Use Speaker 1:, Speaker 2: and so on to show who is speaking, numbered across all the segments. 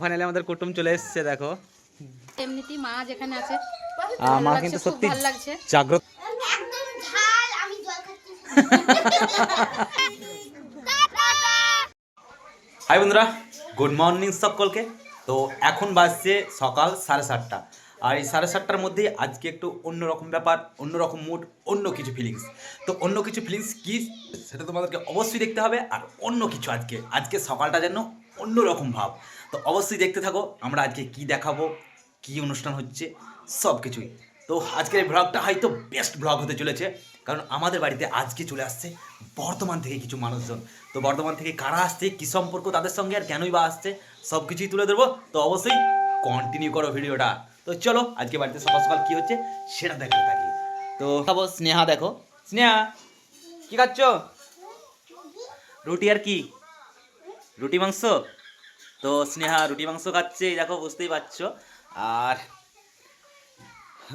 Speaker 1: Finally আমাদের কুটুম চলে এসেছে দেখো।
Speaker 2: এমনিতেই মা যেখানে আছে
Speaker 1: মা কিন্তু সত্যি
Speaker 2: ভালো লাগছে।
Speaker 1: জাগ্রত। হাই বন্ধুরা গুড মর্নিং সকলকে। তো এখন বাজছে সকাল সাড়ে সাতটা। আর এই সাড়ে সাতটার মধ্যে আজকে একটু অন্যরকম ব্যাপার অন্যরকম মুড অন্য কিছু ফিলিংস তো অন্য কিছু ফিলিংস কি সেটা তোমাদেরকে অবশ্যই দেখতে হবে আর অন্য কিছু আজকে। আজকে সকালটা যেন অন্যরকম ভাব। তো অবশ্যই দেখতে থাকো, আমরা আজকে কি দেখাবো, কি অনুষ্ঠান হচ্ছে সব কিছুই তো আজকের এই ব্লগটা হয়তো বেস্ট ব্লগ হতে চলেছে, কারণ আমাদের বাড়িতে আজকে চলে আসছে বর্তমান থেকে কিছু মানুষজন। তো বর্তমান থেকে কারা আসছে, কী সম্পর্ক তাদের সঙ্গে আর কেনই বা আসছে সব কিছুই তুলে ধরবো। তো অবশ্যই কন্টিনিউ করো ভিডিওটা। তো চলো, আজকে বাড়িতে সকাল সকাল কী হচ্ছে, সেটা দেখতে থাকি। তো খাব স্নেহা, দেখো। স্নেহা, কী খাচ্ছ? রুটি আর কি? রুটি মাংস? তো স্নেহা, রুটি মাংস খাচ্ছে দেখো, বুঝতেই পারছ। আর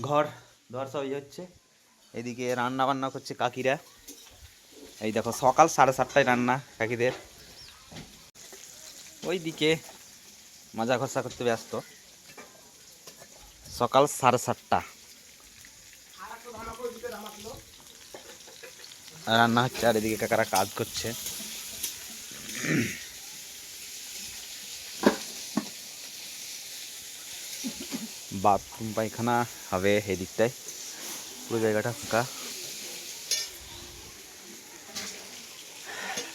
Speaker 1: ঘর ধর সব ইয়ে হচ্ছে। এদিকে রান্না বান্না করছে কাকিরা। এই দেখো, সকাল সাড়ে সাতটায় রান্না কাকিদের। ওইদিকে মাজা ঘষা করতে ব্যস্ত। সকাল সাড়ে সাতটা। রান্না হচ্ছে আর এদিকে কাকারা কাজ করছে। বাথরুম পায়খানা হবে এদিকটায়। পুরো জায়গাটা ফাঁকা।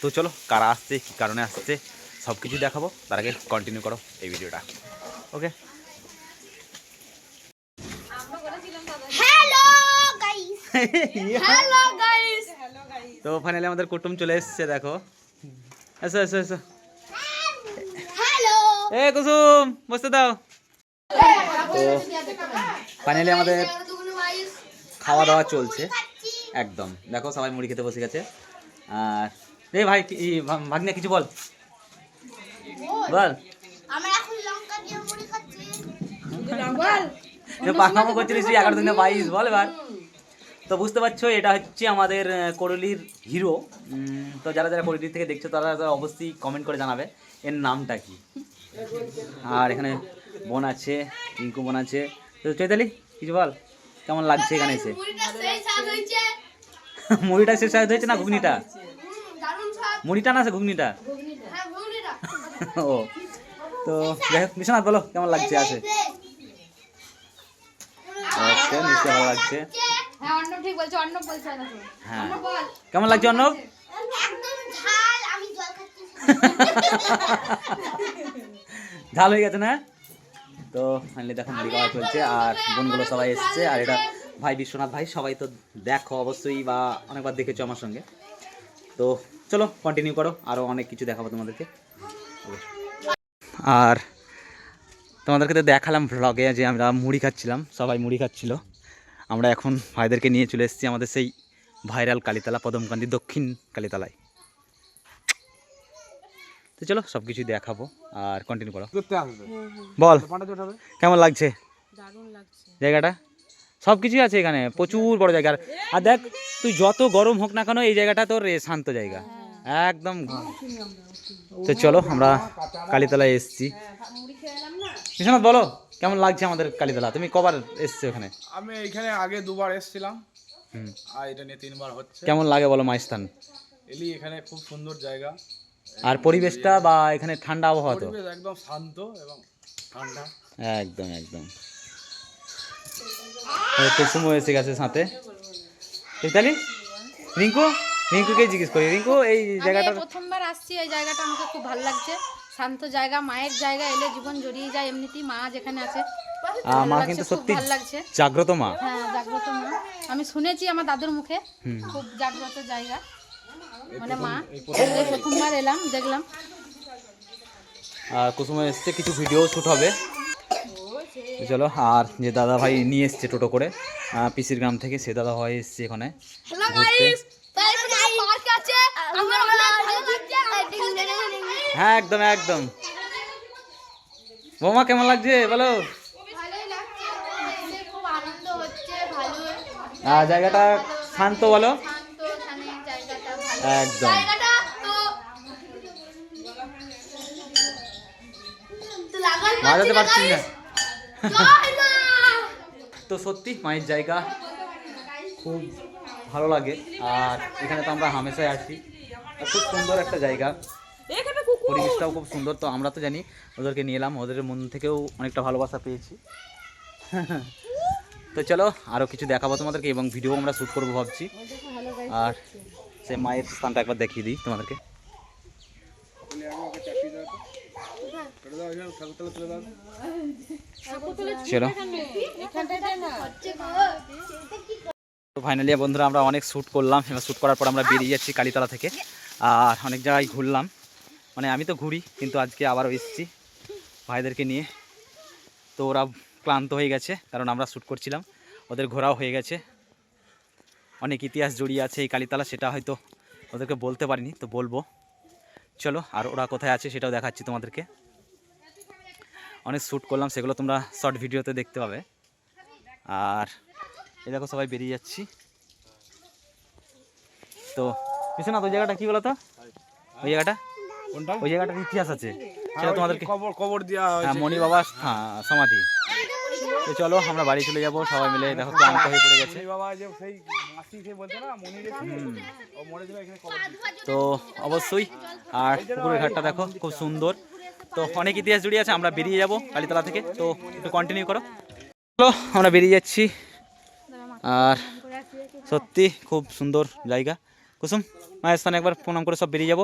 Speaker 1: তো চলো কারা আসছে কী কারণে আসছে সব কিছু দেখাবো। তার আগে কন্টিনিউ করো এই ভিডিওটা। ওকে তো ফাইনালি আমাদের কুটুম চলে এসছে দেখো। এসো এসো এসো। এ কুসুম বসতে দাও। তো ফাইনালি আমাদের খাওয়া দাওয়া চলছে একদম। দেখো সবাই মুড়ি খেতে বসে গেছে। আর রে ভাই ভাগ্নে কিছু বল। বল।
Speaker 3: আমরা এখন লঙ্কা দিয়ে মুড়ি খাচ্ছি।
Speaker 1: যে পাকামো করছিলিস তুই এগারো দিনে বাইশ বল এবার। তো বুঝতে পারছ এটা হচ্ছে আমাদের করলির হিরো তো যারা যারা করলির থেকে দেখছ তারা অবশ্যই কমেন্ট করে জানাবে এর নামটা কি। আর এখানে বোন আছে রিঙ্কু বোন আছে। তো চৈতালি কিছু বল? কেমন লাগছে এখানে এসে?
Speaker 3: মুড়িটা সেই স্বাদ হয়েছে
Speaker 1: শেষ হয়েছে না ঘুগনিটা?
Speaker 3: হুম, দারুণ স্বাদ
Speaker 1: মুড়িটা না আছে ঘুগনিটা?
Speaker 3: হ্যাঁ
Speaker 1: ও। তো যাই হোক বিশ্বনাথ বলো কেমন লাগছে আছে? আচ্ছা ভালো লাগছে।
Speaker 2: হ্যাঁ অর্ণব ঠিক বলছে অর্ণব বলছে না তো।
Speaker 1: হ্যাঁ কেমন লাগছে অর্ণব?
Speaker 3: একদম ঝাল আমি জল খাচ্ছি।
Speaker 1: ঝাল হয়ে গেছে না? তো ফাইনালি দেখো মুড়ি খাওয়া চলছে, আর বোনগুলো সবাই এসছে, আর এটা ভাই বিশ্বনাথ ভাই, সবাই তো দেখো অবশ্যই বা অনেকবার দেখেছ আমার সঙ্গে। তো চলো কন্টিনিউ করো আরও অনেক কিছু দেখাবো তোমাদেরকে। আর তোমাদেরকে তো দেখালাম ভ্লগে যে আমরা মুড়ি খাচ্ছিলাম, সবাই মুড়ি খাচ্ছিল। আমরা এখন ভাইদেরকে নিয়ে চলে এসেছি আমাদের সেই ভাইরাল কালীতলা পদমকান্দি দক্ষিণ কালীতলায়। তো চলো সব কিছুই দেখাবো আর কন্টিনিউ করো। বল। কেমন লাগছে? জায়গাটা? সব কিছুই আছে এখানে প্রচুর বড় জায়গা। আর- আর দেখ তুই যত গরম হোক না কেন এই জায়গাটা তোর শান্ত জায়গা। একদম তো চলো আমরা কালীতলায় এসেছি। বিশ্বনাথ বলো কেমন লাগছে আমাদের কালীতলা? তুমি কবার এসছো এখানে?
Speaker 4: আমি এখানে আগে দুবার এসেছিলাম।
Speaker 1: হুম।
Speaker 4: আর এটা নিয়ে তিনবার হচ্ছে।
Speaker 1: কেমন লাগে বলো মাইস্থান
Speaker 4: এলি এখানে খুব সুন্দর জায়গা।
Speaker 1: আর পরিবেশটা বা এখানে ঠান্ডা আবহাওয়া তো?
Speaker 4: একদম শান্ত এবং ঠান্ডা।
Speaker 1: একদম একদম। কুসুমও এসে গেছে সাথে। চৈতালি রিঙ্কু? রিঙ্কুকে জিজ্ঞেস করি। রিঙ্কু এই জায়গাটা
Speaker 2: প্রথমবার আসছি এই জায়গাটা আমাকে খুব ভালো লাগছে। শান্ত জায়গা মায়ের জায়গা এলে জীবন জড়িয়ে যায় এমনিতেই মা যেখানে আছে।
Speaker 1: মা কিন্তু সত্যি
Speaker 2: ভালো লাগছে।
Speaker 1: জাগ্রত মা।
Speaker 2: হ্যাঁ জাগ্রত মা। আমি শুনেছি আমার দাদুর মুখে
Speaker 1: হুম।
Speaker 2: খুব জাগ্রত জায়গা। মানে মা। প্রথমবার এলাম দেখলাম।
Speaker 1: আর কুসুমে এসছে কিছু ভিডিও শ্যুট হবে। চলো আর যে দাদা ভাই নিয়ে এসছে টোটো করে পিসির গ্রাম থেকে সে দাদা ভাই এসছে এখানে হ্যাঁ একদম একদম। বৌমা কেমন লাগছে? বলো।
Speaker 3: ভালোই লাগছে। এসে খুব আনন্দ হচ্ছে ভালো
Speaker 1: আহ, জায়গাটা শান্ত বলো
Speaker 3: শান্ত এখানে জায়গাটা ভালো
Speaker 1: একদম।
Speaker 3: জায়গাটা তো তো
Speaker 1: বাজাতে পারছি না। তো সত্যি মায়ের জায়গা খুব ভালো লাগে। আর এখানে তো আমরা হামেশাই আসি। খুব সুন্দর একটা জায়গা। পরিবেশটাও খুব সুন্দর তো আমরা তো জানি ওদেরকে নিয়ে এলাম। ওদের মন থেকেও অনেকটা ভালোবাসা পেয়েছি। তো চলো আরও কিছু দেখাবো তোমাদেরকে এবং ভিডিও আমরা শ্যুট করব ভাবছি। আর সে মায়ের স্থানটা একবার দেখিয়ে দিই তোমাদেরকে। তো ফাইনালি বন্ধুরা আমরা অনেক শ্যুট করলাম, এবার শ্যুট করার পর আমরা বেরিয়ে যাচ্ছি কালীতলা থেকে। আর অনেক জায়গায় ঘুরলাম। মানে আমি তো ঘুরি, কিন্তু আজকে আবারও এসেছি ভাইদেরকে নিয়ে। তো ওরা ক্লান্ত হয়ে গেছে, কারণ আমরা শ্যুট করছিলাম। ওদের ঘোরাও হয়ে গেছে। অনেক ইতিহাস জড়িয়ে আছে এই কালীতলা সেটা হয়তো ওদেরকে বলতে পারিনি তো বলব। চলো আর ওরা কোথায় আছে সেটাও দেখাচ্ছি তোমাদেরকে। অনেক শ্যুট করলাম সেগুলো তোমরা শর্ট ভিডিওতে দেখতে পাবে। আর এই দেখো সবাই বেরিয়ে যাচ্ছি। তো বিশ্বনাথ ওই জায়গাটা কি বলো তো ওই জায়গাটা? ওই জায়গাটার ইতিহাস আছে। সেটা তোমাদেরকে
Speaker 4: কবর কবর দেওয়া
Speaker 1: হ্যাঁ মণি বাবা সমাধি। তো চলো আমরা বাড়ি চলে যাব সবাই মিলে দেখো ক্লান্ত হয়ে পড়ে গেছে। তো অবশ্যই আর পুকুরের ঘাটটা দেখো খুব সুন্দর। তো অনেক ইতিহাস জড়িয়ে আছে আমরা বেরিয়ে যাব কালীতলা থেকে। তো একটু কন্টিনিউ করো। চলো আমরা বেরিয়ে যাচ্ছি। আর সত্যি খুব সুন্দর জায়গা। কুসুম মায়ের স্থানে একবার প্রণাম করে সব বেরিয়ে যাব।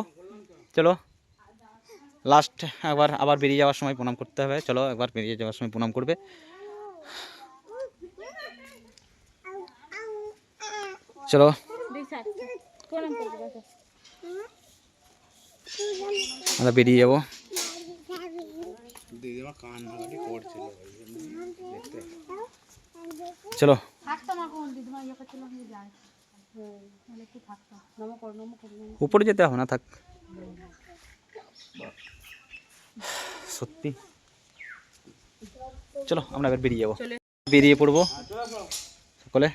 Speaker 1: চলো লাস্ট একবার আবার বেরিয়ে যাওয়ার সময় প্রণাম করতে হবে। চলো একবার বেরিয়ে যাওয়ার সময় প্রণাম করবে। চলো। আমরা বেরিয়ে যাব। চলো। উপরে যেতে হবে না থাক। সত্যি। চলো আমরা এবার বেরিয়ে যাব। বেরিয়ে পড়ব সকলে।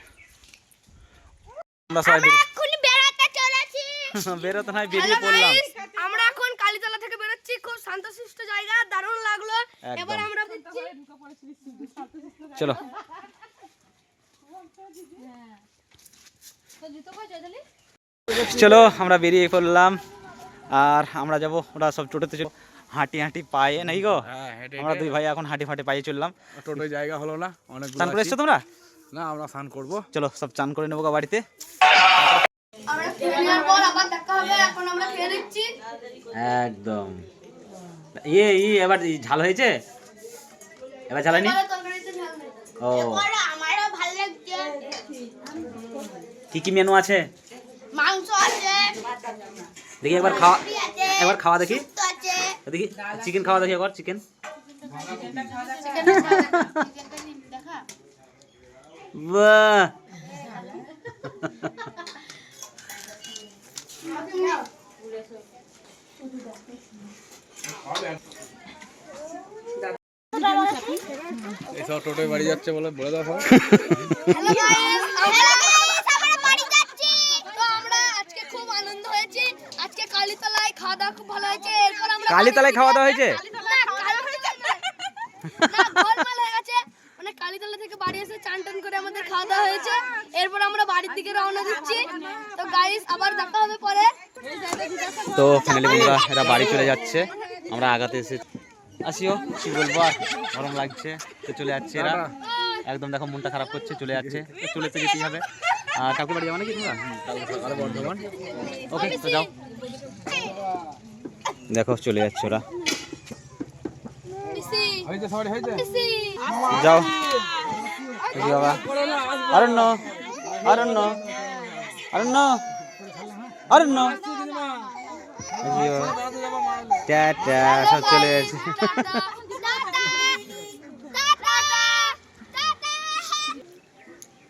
Speaker 1: আমরা সবাই বেরোতে নয় বেরিয়ে পড়লাম।
Speaker 3: আমরা এখন কালীতলা থেকে বেরোচ্ছি। খুব শান্তশিষ্ট জায়গা দারুণ লাগল। এবার আমরা
Speaker 1: চলো
Speaker 2: চলে।
Speaker 1: চলো আমরা বেরিয়ে পড়লাম। আর আমরা যাব ওরা সব টোটোতে চল। হাঁটি হাঁটি পায়ে নাই গো?
Speaker 4: হ্যাঁ
Speaker 1: আমরা দুই ভাই এখন হাঁটি ফাঁটি পায়ে চললাম।
Speaker 4: টোটোয় জায়গা হলো না অনেক
Speaker 1: চান করে এসছো তোমরা?
Speaker 4: না আমরা স্নান করব।
Speaker 1: চলো সব চান করে নেব গা বাড়িতে।
Speaker 3: আমরা খেয়ে নেওয়ার পর আবার দেখা হবে এখন আমরা খেয়ে দিচ্ছি
Speaker 1: একদম। ইয়ে ই এবার ঝাল হয়েছে? এবার ঝাল হয়নি?
Speaker 3: তরকারিতে ঝাল নেই।
Speaker 1: ও।
Speaker 3: আমারও ভালো
Speaker 1: কি কি মেনু আছে?
Speaker 3: মাংস আছে।
Speaker 1: দেখি একবার খাওয়া একবার খাওয়া দেখি। দেখি চিকেন খাওয়া দেখি একবার চিকেন
Speaker 3: দেখা
Speaker 1: বাহ।
Speaker 4: এসব টোটোয় বাড়ি যাচ্ছে বলে বলে দাও সবাই।
Speaker 3: হ্যালো গাইস আমরা আমরা বাড়ি যাচ্ছি তো আমরা আজকে খুব আনন্দ হয়েছে আজকে কালীতলায় খাওয়া দাওয়া খুব ভালো হয়েছে এরপর আমরা
Speaker 1: কালীতলায় খাওয়া দাওয়া হয়েছে?
Speaker 3: হয়ে মানে কালীতলা থেকে বাড়ি এসে চান টান করে আমাদের খাওয়া দাওয়া হয়েছে। এরপর আমরা বাড়ির দিকে রওনা দিচ্ছি। তো গাইস আবার দেখা হবে পরে।
Speaker 1: তো ফাইনালি বন্ধুরা এরা বাড়ি চলে যাচ্ছে। আমরা আগাতে এসে আসিও কি বলব আর গরম লাগছে। তো চলে যাচ্ছে এরা। একদম দেখো মনটা খারাপ করছে চলে যাচ্ছে। চলে তো যেতেই হবে? আর কাকু বাড়ি যাব নাকি তোমরা? ওকে তো যাও। দেখো চলে যাচ্ছে ওরা। যাও। বাবা। অরণ্য অরণ্য অরণ্য অরণ্য। টাটা সব চলে যাচ্ছে।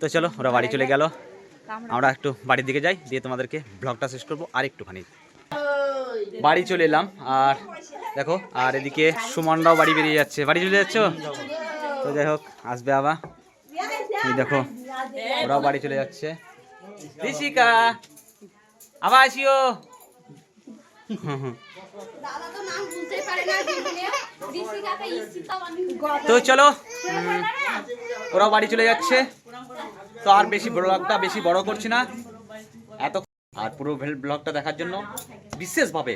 Speaker 1: তো চলো ওরা বাড়ি চলে গেল। আমরা একটু বাড়ির দিকে যাই দিয়ে তোমাদেরকে ব্লগটা শেষ করব আর একটুখানি। বাড়ি চলে এলাম, আর দেখো, আর এদিকে সুমনরাও বাড়ি বেরিয়ে যাচ্ছে। বাড়ি চলে যাচ্ছ? তো যাই হোক, আসবে আবার। দেখো, ওরাও বাড়ি চলে যাচ্ছে। ঋষিকা, আবার আসিও।
Speaker 3: তো
Speaker 1: চলো ওরাও বাড়ি চলে যাচ্ছে। তো আর বেশি ব্লগটা বেশি বড় করছি না। আর পুরো ব্লগটা দেখার জন্য বিশেষভাবে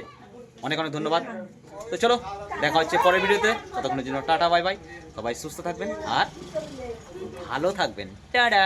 Speaker 1: অনেক অনেক ধন্যবাদ। তো চলো, দেখা হচ্ছে পরের ভিডিওতে। ততক্ষণের জন্য টাটা, বাই বাই। সবাই সুস্থ থাকবেন আর ভালো থাকবেন। টাটা!